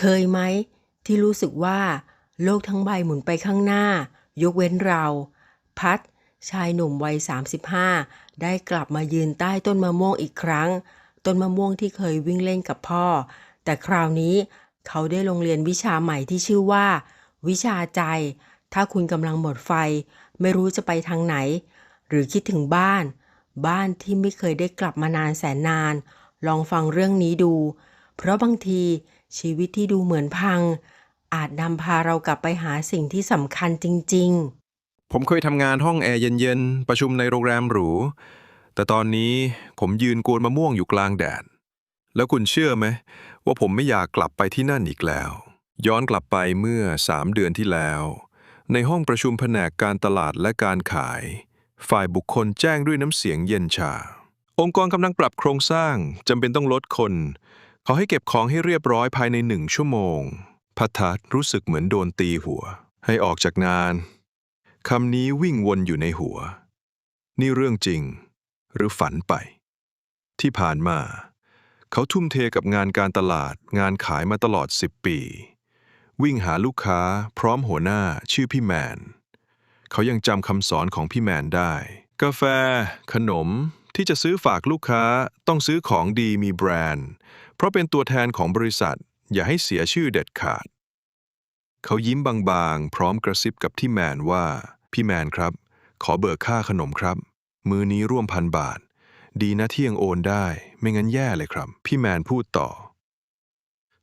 เคยไหมที่รู้สึกว่า โลกทั้งใบหมุนไปข้างหน้า ยกเว้นเรา พัด ชายหนุ่มวัย 35 ได้กลับมายืนใต้ต้นมะม่วงอีกครั้ง ต้นมะม่วงที่เคยวิ่งเล่นกับพ่อ แต่คราวนี้เขาได้ลงเรียนวิชาใหม่ที่ชื่อว่า วิชาใจ ถ้าคุณกำลังหมดไฟ ไม่รู้จะไปทางไหน หรือคิดถึงบ้าน บ้านที่ไม่เคยได้กลับมานานแสนนาน ลองฟังเรื่องนี้ดู เพราะบางทีชีวิตที่ดูเหมือนพัง อาจนำพาเรากลับไปหาสิ่งที่สำคัญจริง ๆ ผมเคยทำงานห้องแอร์เย็นๆ ประชุมในโรงแรมหรู แต่ตอนนี้ผมยืนกวนมะม่วงอยู่กลางแดด แล้วคุณเชื่อไหม ว่าผมไม่อยากกลับไปที่นั่นอีกแล้ว ย้อนกลับไปเมื่อสามเดือนที่แล้ว ในห้องประชุมแผนกการตลาดและการขาย ฝ่ายบุคคลแจ้งด้วยน้ำเสียงเย็นชาองค์กรกำลังปรับโครงสร้างจำเป็นต้องลดคน เขาให้เก็บของให้เรียบร้อยภายในหนึ่งชั่วโมง พัทัศน์รู้สึกเหมือนโดนตีหัว ให้ออกจากงาน คำนี้วิ่งวนอยู่ในหัว นี่เรื่องจริง หรือฝันไป ที่ผ่านมา เขาทุ่มเทกับงานการตลาด งานขายมาตลอด10ปี วิ่งหาลูกค้า พร้อมหัวหน้าชื่อพี่แมน เขายังจำคำสอนของพี่แมนได้ กาแฟ ขนมที่จะซื้อฝากลูกค้าต้องซื้อของดีมีแบรนด์ เพราะเป็นตัวแทนของบริษัท อย่าให้เสียชื่อเด็ดขาด เขายิ้มบางๆ พร้อมกระซิบกับที่แมนว่า พี่แมนครับ ขอเบิกค่าขนมครับ มือนี้ร่วมพันบาท ดีนะที่ยังโอนได้ ไม่งั้นแย่เลยครับ พี่แมนพูดต่อ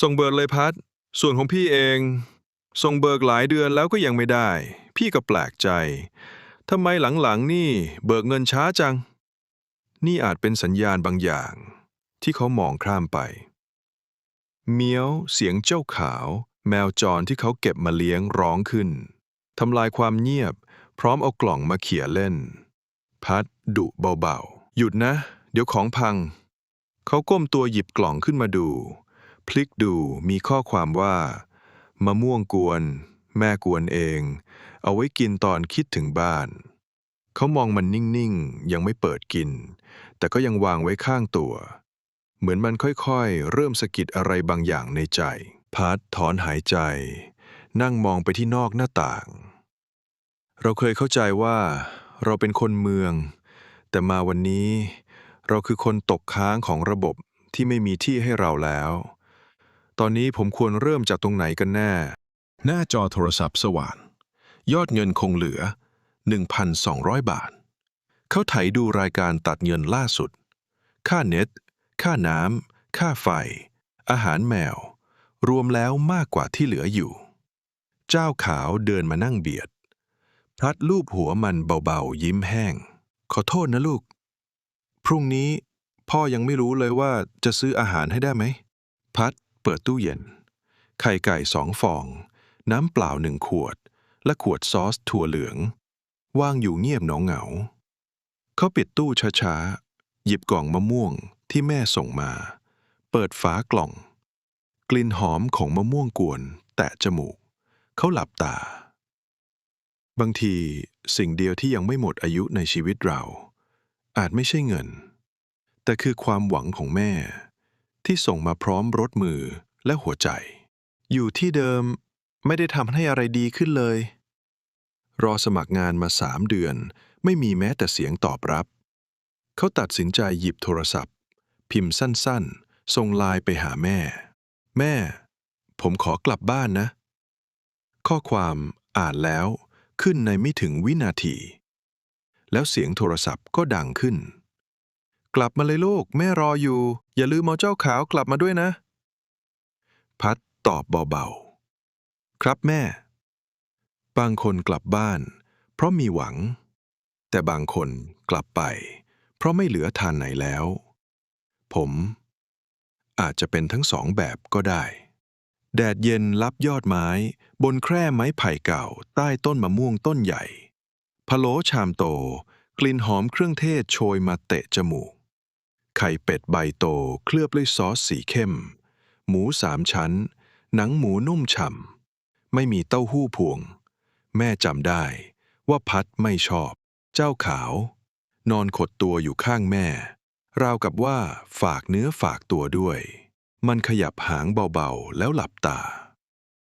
ส่งเบิกเลยพัด ส่วนของพี่เอง ส่งเบิกหลายเดือนแล้วก็ยังไม่ได้ พี่ก็แปลกใจทำไมหลังๆนี่เบิกเงินช้าจัง นี่อาจเป็นสัญญาณบางอย่าง ที่เขามองข้ามไป เมียวเสียงเจ้าขาว แมวจรที่เขาเก็บมาเลี้ยงร้องขึ้นทำลายความเงียบ พร้อมเอากล่องมาเขี่ยเล่น พัดดุเบาๆ หยุดนะ เดี๋ยวของพัง เขาก้มตัวหยิบกล่องขึ้นมาดู พลิกดูมีข้อความว่า มะม่วงกวน แม่กวนเอง เอาไว้กินตอนคิดถึงบ้านเขามองมันนิ่ง ๆ ยังไม่เปิดกิน แต่ก็ยังวางไว้ข้างตัว เหมือนมันค่อยๆ เริ่มสะกิดอะไรบางอย่างในใจ พัดถอนหายใจ นั่งมองไปที่นอกหน้าต่าง เราเคยเข้าใจว่า เราเป็นคนเมือง แต่มาวันนี้ เราคือคนตกค้างของระบบที่ไม่มีที่ให้เราแล้ว ตอนนี้ผมควรเริ่มจากตรงไหนกันแน่ หน้าจอโทรศัพท์สว่างยอดเงินคงเหลือ 1,200 บาท เขาไถดูรายการตัดเงินล่าสุด ค่าเน็ต ค่าน้ำ ค่าไฟ อาหารแมว รวมแล้วมากกว่าที่เหลืออยู่ เจ้าขาวเดินมานั่งเบียด พลัดลูบหัวมันเบาๆ ยิ้มแห้ง ขอโทษนะลูก พรุ่งนี้พ่อยังไม่รู้เลยว่าจะซื้ออาหารให้ได้ไหม พัดเปิดตู้เย็น ไข่ไก่สองฟอง น้ำเปล่าหนึ่งขวด และขวดซอสถั่วเหลืองวางอยู่เงียบเหงเหงา เขาปิดตู้ช้าๆ หยิบกล่องมะม่วง ที่แม่ส่งมา เปิดฝากล่อง กลิ่นหอมของมะม่วงกวน แตะจมูก เขาหลับตา บางทีสิ่งเดียวที่ยังไม่หมดอายุในชีวิตเรา อาจไม่ใช่เงิน แต่คือความหวังของแม่ ที่ส่งมาพร้อมรถมือและหัวใจ อยู่ที่เดิมไม่ได้ทำให้อะไรดีขึ้นเลย รอสมัครงานมาสามเดือน ไม่มีแม้แต่เสียงตอบรับ เขาตัดสินใจหยิบโทรศัพท์ พิมพ์สั้นๆ ส่งไลน์ไปหาแม่ แม่ ผมขอกลับบ้านนะ ข้อความอ่านแล้วขึ้นในไม่ถึงวินาที แล้วเสียงโทรศัพท์ก็ดังขึ้น กลับมาเลยลูก แม่รออยู่ อย่าลืมเอาเจ้าขาวกลับมาด้วยนะ พัดตอบเบาๆ ครับแม่ บางคนกลับบ้าน เพราะมีหวัง แต่บางคนกลับไป เพราะไม่เหลือทานไหนแล้ว ผม อาจจะเป็นทั้งสองแบบก็ได้ แดดเย็นลับยอดไม้ บนแคร่ไม้ไผ่เก่า ใต้ต้นมะม่วงต้นใหญ่พะโล้ชามโต กลิ่นหอมเครื่องเทศโชยมาเตะจมูก ไข่เป็ดใบโตเคลือบด้วยซอสสีเข้ม หมูสามชั้น หนังหมูนุ่มฉ่ำไม่มีเต้าหู้พวง แม่จำได้ว่าพัดไม่ชอบ เจ้าขาว นอนขดตัวอยู่ข้างแม่ ราวกับว่าฝากเนื้อฝากตัวด้วย มันขยับหางเบาๆ แล้วหลับตา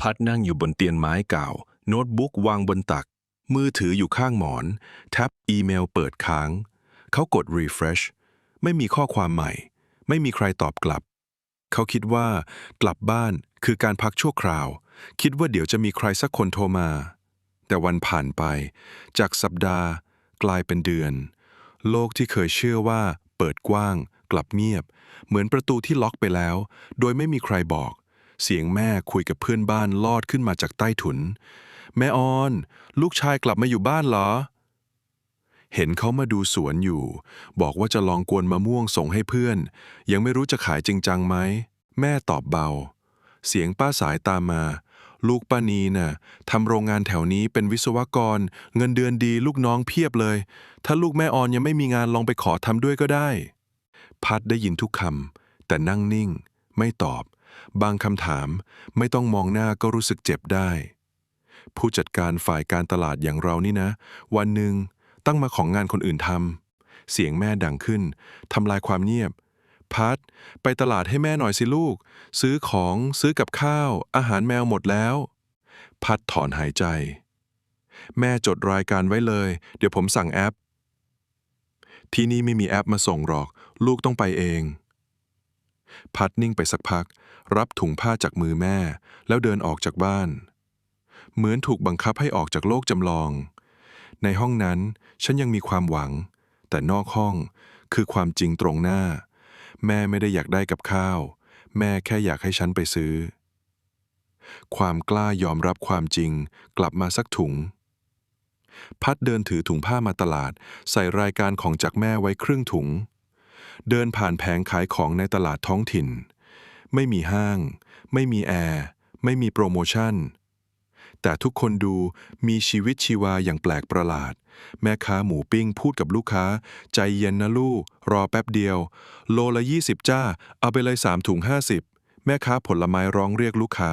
พัดนั่งอยู่บนเตียงไม้เก่า โน้ตบุ๊กวางบนตัก มือถืออยู่ข้างหมอน แท็บอีเมลเปิดค้าง เขากด refresh ไม่มีข้อความใหม่ ไม่มีใครตอบกลับ เขาคิดว่ากลับบ้านคือการพักชั่วคราว คิดว่าเดี๋ยวจะมีใครสักคนโทรมา แต่วันผ่านไป จากสัปดาห์ กลายเป็นเดือน โลกที่เคยเชื่อว่า เปิดกว้าง กลับเงียบ เหมือนประตูที่ล็อกไปแล้ว โดยไม่มีใครบอก เสียงแม่คุยกับเพื่อนบ้านลอดขึ้นมาจากใต้ถุน แม่ออน ลูกชายกลับมาอยู่บ้านเหรอ เห็นเขามาดูสวนอยู่ บอกว่าจะลองกวนมะม่วงส่งให้เพื่อน ยังไม่รู้จะขายจริงจังไหม แม่ตอบเบา เสียงป้าสายตามมา ลูกป้านีน่ะทำโรงงานแถวนี้เป็นวิศวกร เงินเดือนดีลูกน้องเพียบเลย ถ้าลูกแม่ออนยังไม่มีงานลองไปขอทำด้วยก็ได้ พัดได้ยินทุกคำแต่นั่งนิ่ง ไม่ตอบ บางคำถามไม่ต้องมองหน้าก็รู้สึกเจ็บได้ ผู้จัดการฝ่ายการตลาดอย่างเรานี่นะ วันหนึ่งตั้งมาของงานคนอื่นทำเสียงแม่ดังขึ้นทำลายความเงียบ พัดไปตลาดให้แม่หน่อยสิลูก ซื้อของซื้อกับข้าว อาหารแมวหมดแล้ว พัดถอนหายใจ แม่จดรายการไว้เลย เดี๋ยวผมสั่งแอป ที่นี่ไม่มีแอปมาส่งหรอก ลูกต้องไปเอง พัดนิ่งไปสักพัก รับถุงผ้าจากมือแม่ แล้วเดินออกจากบ้าน เหมือนถูกบังคับให้ออกจากโลกจำลอง ในห้องนั้นฉันยังมีความหวัง แต่นอกห้องคือความจริงตรงหน้า แม่ไม่ได้อยากได้กับข้าว แม่แค่อยากให้ฉันไปซื้อ ความกล้ายอมรับความจริง กลับมาสักถุง พัดเดินถือถุงผ้ามาตลาด ใส่รายการของจากแม่ไว้ครึ่งถุง เดินผ่านแผงขายของในตลาดท้องถิ่น ไม่มีห้าง ไม่มีแอร์ ไม่มีโปรโมชั่น แต่ทุกคนดูมีชีวิตชีวาอย่างแปลกประหลาด แม่ค้าหมูปิ้งพูดกับลูกค้า ใจเย็นนะลูก รอแป๊บเดียว โลละยี่สิบจ้า เอาไปเลยสามถุงห้าสิบแม่ค้าผลไม้ร้องเรียกลูกค้า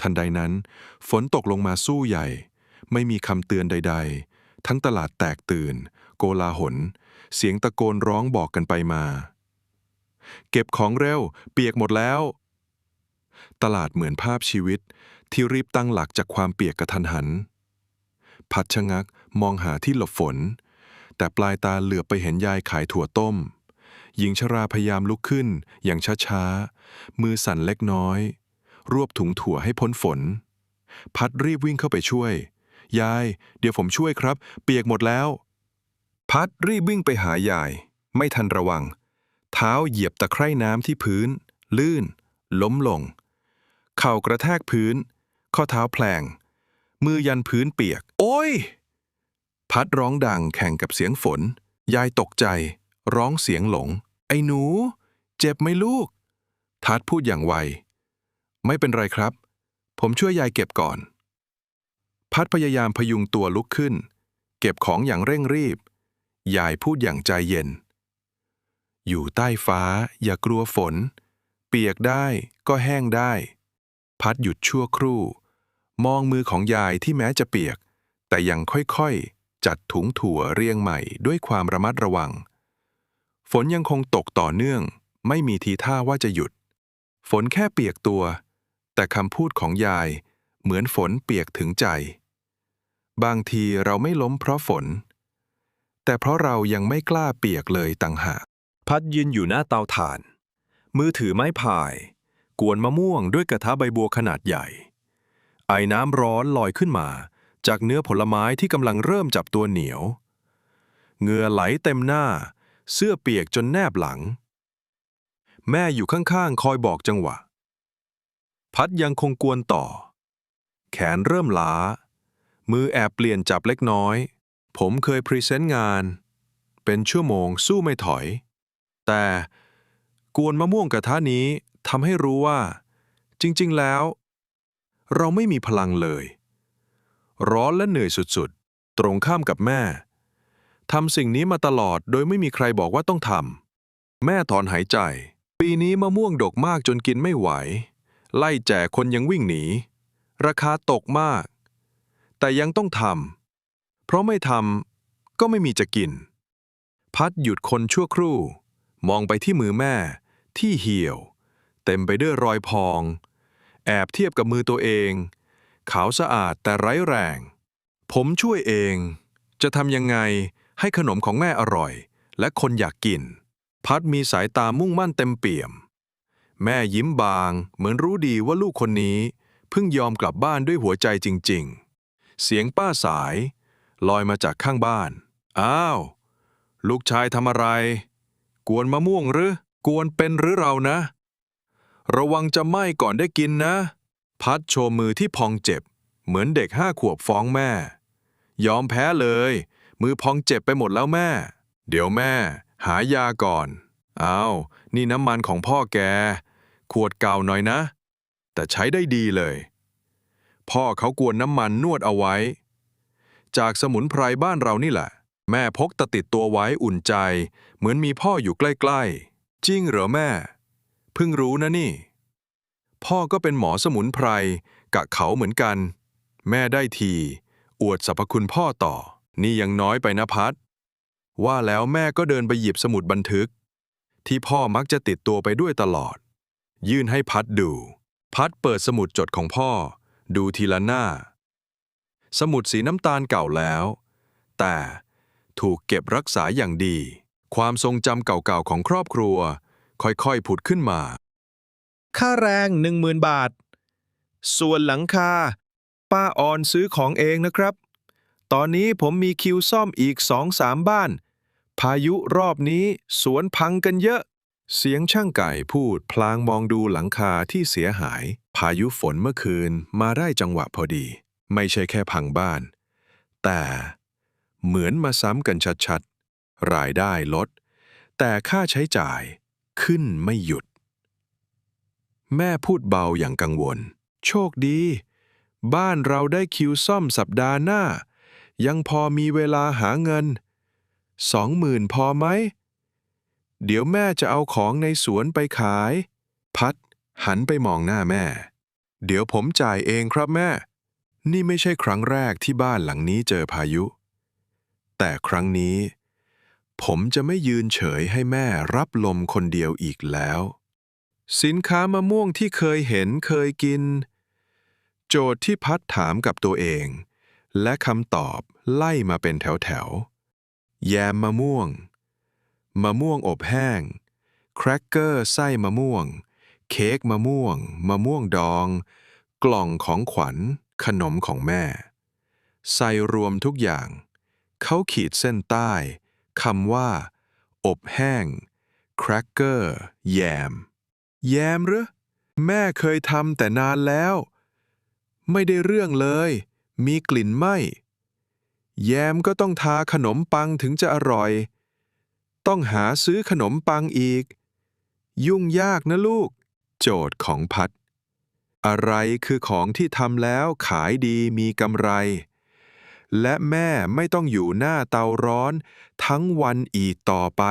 ทันใดนั้น ฝนตกลงมาสู้ใหญ่ ไม่มีคำเตือนใด ๆ ทั้งตลาดแตกตื่น โกลาหล เสียงตะโกนร้องบอกกันไปมา เก็บของเร็ว เปียกหมดแล้วตลาดเหมือนภาพชีวิต ที่รีบตั้งหลักจากความเปียกกระทันหัน พัดชะงักมองหาที่หลบฝน แต่ปลายตาเหลือบไปเห็นยายขายถั่วต้ม หญิงชราพยายามลุกขึ้น อย่างช้าๆ มือสั่นเล็กน้อย รวบถุงถั่วให้พ้นฝน พัดรีบวิ่งเข้าไปช่วย ยาย เดี๋ยวผมช่วยครับ เปียกหมดแล้ว พัดรีบวิ่งไปหายาย ไม่ทันระวัง เท้าเหยียบตะไคร่น้ำที่พื้น ลื่น ล้มลง เข่ากระแทกพื้น ข้อเท้าแผลง มือยันพื้นเปียก โอ้ย พัดร้องดังแข่งกับเสียงฝน ยายตกใจ ร้องเสียงหลง ไอ้หนู เจ็บไหมลูก ทัดพูดอย่างไว ไม่เป็นไรครับ ผมช่วยยายเก็บก่อน พัดพยายามพยุงตัวลุกขึ้น เก็บของอย่างเร่งรีบ ยายพูดอย่างใจเย็น อยู่ใต้ฟ้า อย่ากลัวฝน เปียกได้ก็แห้งได้พัดหยุดชั่วครู่ มองมือของยายที่แม้จะเปียก แต่ยังค่อยๆ จัดถุงถั่วเรียงใหม่ด้วยความระมัดระวัง ฝนยังคงตกต่อเนื่อง ไม่มีทีท่าว่าจะหยุด ฝนแค่เปียกตัว แต่คำพูดของยายเหมือนฝนเปียกถึงใจ บางทีเราไม่ล้มเพราะฝน แต่เพราะเรายังไม่กล้าเปียกเลยต่างหากพัดยืนอยู่หน้าเตาถ่าน มือถือไม้พาย กวนมะม่วงด้วยกระทะใบบัวขนาดใหญ่ ไอน้ำร้อนลอยขึ้นมา จากเนื้อผลไม้ที่กำลังเริ่มจับตัวเหนียว เหงื่อไหลเต็มหน้า เสื้อเปียกจนแนบหลัง แม่อยู่ข้างๆ คอยบอกจังหวะ พัดยังคงกวนต่อ แขนเริ่มล้า มือแอบเปลี่ยนจับเล็กน้อย ผมเคยพรีเซนต์งาน เป็นชั่วโมงสู้ไม่ถอย แต่กวนมะม่วงกระทะนี้ทำให้รู้ว่า จริง ๆ แล้ว เราไม่มีพลังเลย ร้อนและเหนื่อยสุดๆ ตรงข้ามกับแม่ทำสิ่งนี้มาตลอดโดยไม่มีใครบอกว่าต้องทำแม่ถอนหายใจ ปีนี้มะม่วงดกมากจนกินไม่ไหว ไล่แจกคนยังวิ่งหนี ราคาตกมาก แต่ยังต้องทำเพราะไม่ทำก็ไม่มีจะกิน พัดหยุดคนชั่วครู่ มองไปที่มือแม่ ที่เหี่ยว เต็มไปด้วยรอยพอง แอบเทียบกับมือตัวเอง ขาวสะอาดแต่ไร้แรง ผมช่วยเอง จะทำยังไงให้ขนมของแม่อร่อย และคนอยากกิน พัดมีสายตามุ่งมั่นเต็มเปี่ยม แม่ยิ้มบางเหมือนรู้ดีว่าลูกคนนี้ เพิ่งยอมกลับบ้านด้วยหัวใจจริง ๆ เสียงป้าสาย ลอยมาจากข้างบ้าน อ้าว ลูกชายทำอะไร กวนมะม่วงหรือ กวนเป็นหรือเรานะ ระวังจะไหม้ก่อนได้กินนะ พัดโชว์มือที่พองเจ็บ เหมือนเด็กห้าขวบฟ้องแม่ ยอมแพ้เลย มือพองเจ็บไปหมดแล้วแม่ เดี๋ยวแม่ หายาก่อนอ้าวนี่น้ำมันของพ่อแก ขวดเก่าหน่อยนะ แต่ใช้ได้ดีเลย พ่อเขากวนน้ำมันนวดเอาไว้ จากสมุนไพรบ้านเรานี่แหละ แม่พกตะติดตัวไว้อุ่นใจ เหมือนมีพ่ออยู่ใกล้ ๆ จริงเหรอแม่ เพิ่งรู้นะนี่ พ่อก็เป็นหมอสมุนไพรกะเขาเหมือนกัน แม่ได้ที อวดสรรพคุณพ่อต่อ นี่ยังน้อยไปนะพัด ว่าแล้วแม่ก็เดินไปหยิบสมุดบันทึก ที่พ่อมักจะติดตัวไปด้วยตลอด ยื่นให้พัดดู พัดเปิดสมุดจดของพ่อ ดูทีละหน้า สมุดสีน้ำตาลเก่าแล้ว แต่ถูกเก็บรักษาอย่างดี ความทรงจำเก่าๆของครอบครัว ค่อยๆผุดขึ้นมา ค่าแรงหนึ่งหมื่นบาท ส่วนหลังคา ป้าออนซื้อของเองนะครับ ตอนนี้ผมมีคิวซ่อมอีกสองสามบ้าน พายุรอบนี้สวนพังกันเยอะ เสียงช่างไก่พูดพลางมองดูหลังคาที่เสียหาย พายุฝนเมื่อคืนมาได้จังหวะพอดี ไม่ใช่แค่พังบ้าน แต่เหมือนมาซ้ำกันชัดๆ รายได้ลด แต่ค่าใช้จ่าย ขึ้นไม่หยุด แม่พูดเบาอย่างกังวล โชคดี บ้านเราได้คิวซ่อมสัปดาห์หน้า ยังพอมีเวลาหาเงิน สองหมื่นพอไหม เดี๋ยวแม่จะเอาของในสวนไปขาย พัด หันไปมองหน้าแม่ เดี๋ยวผมจ่ายเองครับแม่ นี่ไม่ใช่ครั้งแรกที่บ้านหลังนี้เจอพายุ แต่ครั้งนี้ ผมจะไม่ยืนเฉยให้แม่รับลมคนเดียวอีกแล้ว สินค้ามะม่วงที่เคยเห็นเคยกิน โจทย์ที่พัดถามกับตัวเอง และคำตอบไล่มาเป็นแถวๆแยมมะม่วง มะม่วงอบแห้ง แครกเกอร์ไส้มะม่วง เค้กมะม่วง มะม่วงดอง กล่องของขวัญ ขนมของแม่ ใส่รวมทุกอย่าง เขาขีดเส้นใต้ คำว่า อบแห้งแครกเกอร์แยม แยมเหรอแม่เคยทำแต่นานแล้ว ไม่ได้เรื่องเลย มีกลิ่นไหมแยมก็ต้องทาขนมปังถึงจะอร่อย ต้องหาซื้อขนมปังอีก ยุ่งยากนะลูก โจทย์ของพัด อะไรคือของที่ทำแล้วขายดีมีกำไร และแม่ไม่ต้องอยู่หน้าเตาร้อน ทั้งวันอีกต่อไป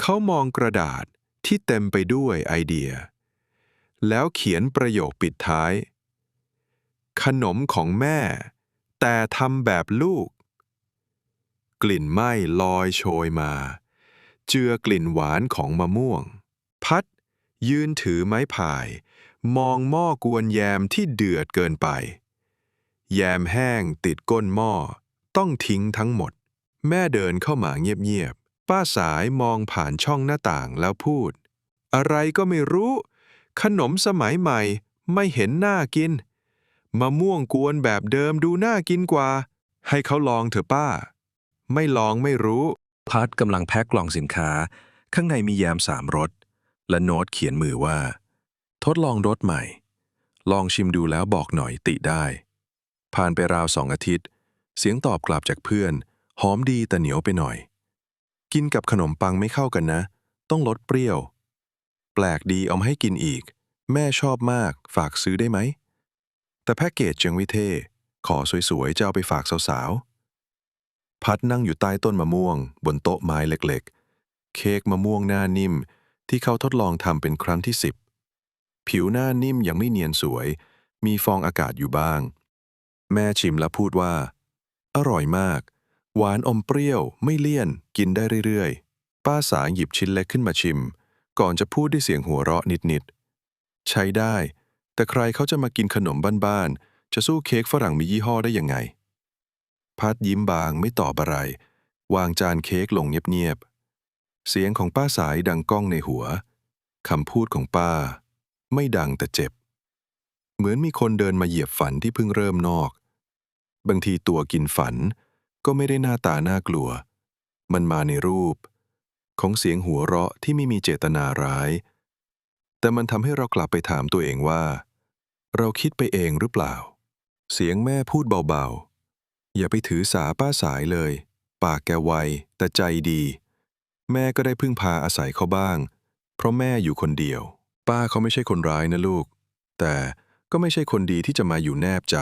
เขามองกระดาษที่เต็มไปด้วยไอเดีย แล้วเขียนประโยคปิดท้าย ขนมของแม่ แต่ทำแบบลูก กลิ่นไหม้ลอยโชยมา เจือกลิ่นหวานของมะม่วง พัดยืนถือไม้พาย มองหม้อกวนแยมที่เดือดเกินไป แยมแห้งติดก้นหม้อ ต้องทิ้งทั้งหมด แม่เดินเข้ามาเงียบๆ ป้าสายมองผ่านช่องหน้าต่างแล้วพูด อะไรก็ไม่รู้ ขนมสมัยใหม่ไม่เห็นน่ากิน มะม่วงกวนแบบเดิมดูน่ากินกว่า ให้เขาลองเถอะป้า ไม่ลองไม่รู้ พัดกำลังแพ็คกล่องสินค้า ข้างในมีแยมสามรส และโน้ตเขียนมือว่า ทดลองรสใหม่ ลองชิมดูแล้วบอกหน่อยติได้ ผ่านไปราวสองอาทิตย์ เสียงตอบกลับจากเพื่อน หอมดีแต่เหนียวไปหน่อย กินกับขนมปังไม่เข้ากันนะ ต้องลดเปรี้ยว แปลกดีเอามาให้กินอีก แม่ชอบมากฝากซื้อได้ไหม แต่แพ็กเกจยังไม่เท่ขอสวยๆจะเอาไปฝากสาวๆ พัดนั่งอยู่ใต้ต้นมะม่วง บนโต๊ะไม้เล็กๆ เค้กมะม่วงหน้านิ่ม ที่เขาทดลองทำเป็นครั้งที่สิบผิวหน้านิ่มยังไม่เนียนสวย มีฟองอากาศอยู่บ้าง แม่ชิมแล้วพูดว่า อร่อยมาก หวานอมเปรี้ยวไม่เลี่ยน กินได้เรื่อยๆ ป้าสาหยิบชิ้นเล็กขึ้นมาชิม ก่อนจะพูดด้วยเสียงหัวเราะนิดๆ ใช้ได้ แต่ใครเขาจะมากินขนมบ้านๆ จะสู้เค้กฝรั่งมียี่ห้อได้ยังไง พัดยิ้มบางไม่ตอบอะไร วางจานเค้กลงเงียบๆ เสียงของป้าสายดังก้องในหัวคำพูดของป้า ไม่ดังแต่เจ็บ เหมือนมีคนเดินมาเหยียบฝันที่เพิ่งเริ่มนอก บางทีตัวกินฝัน ก็ไม่ได้หน้าตาน่ากลัว มันมาในรูป ของเสียงหัวเราะที่ไม่มีเจตนาร้าย แต่มันทำให้เรากลับไปถามตัวเองว่า เราคิดไปเองหรือเปล่า เสียงแม่พูดเบาๆ อย่าไปถือสาป้าสายเลย ปากแกไวแต่ใจดี แม่ก็ได้พึ่งพาอาศัยเขาบ้าง เพราะแม่อยู่คนเดียว ป้าเขาไม่ใช่คนร้ายนะลูก แต่ก็ไม่ใช่คนดีที่จะมาอยู่แนบใจ